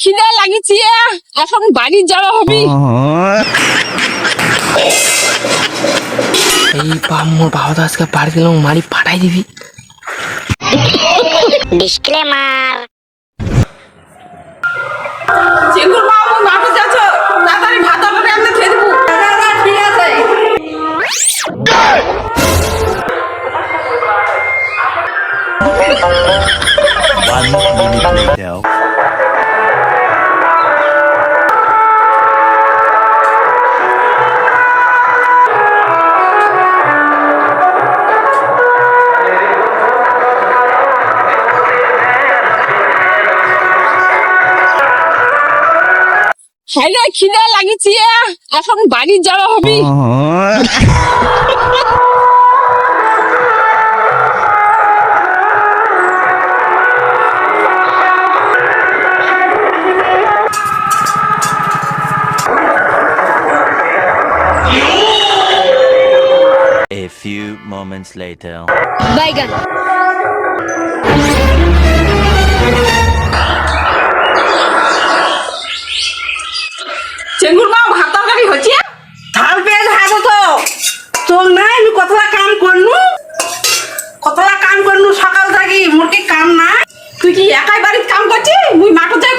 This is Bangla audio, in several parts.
খিদে লাগিছে এখন বাড়ি যাওয়া হবে। এই বাপ মোর বাবা তো আজকে বাড়ি গেলাম মারি পাঠাই দিবি। ডিসক্লেমার। Later. হ্যাঁ খিদে লাগিছে এখন বাড়ি যাওয়া হবে few moments later. বাইগান চেঙ্গুর মা ভাত তরকারি হচ্ছে? থাল তো। তোর নাই আমি কতটা কাম করনু? কতটা কাম করনু সকাল থাকি মোর কি কাম নাই? তুই কি একাই বাড়িতে কাম করছিস? মুই মাঠে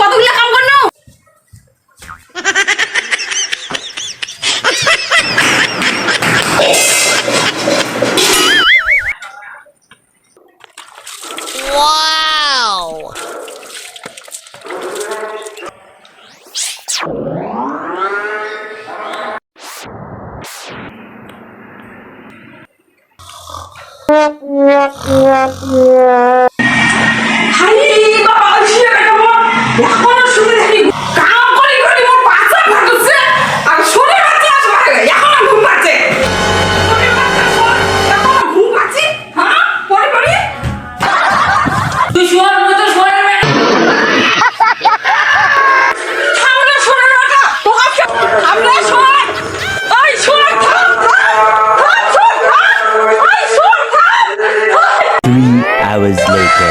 ว้าวเ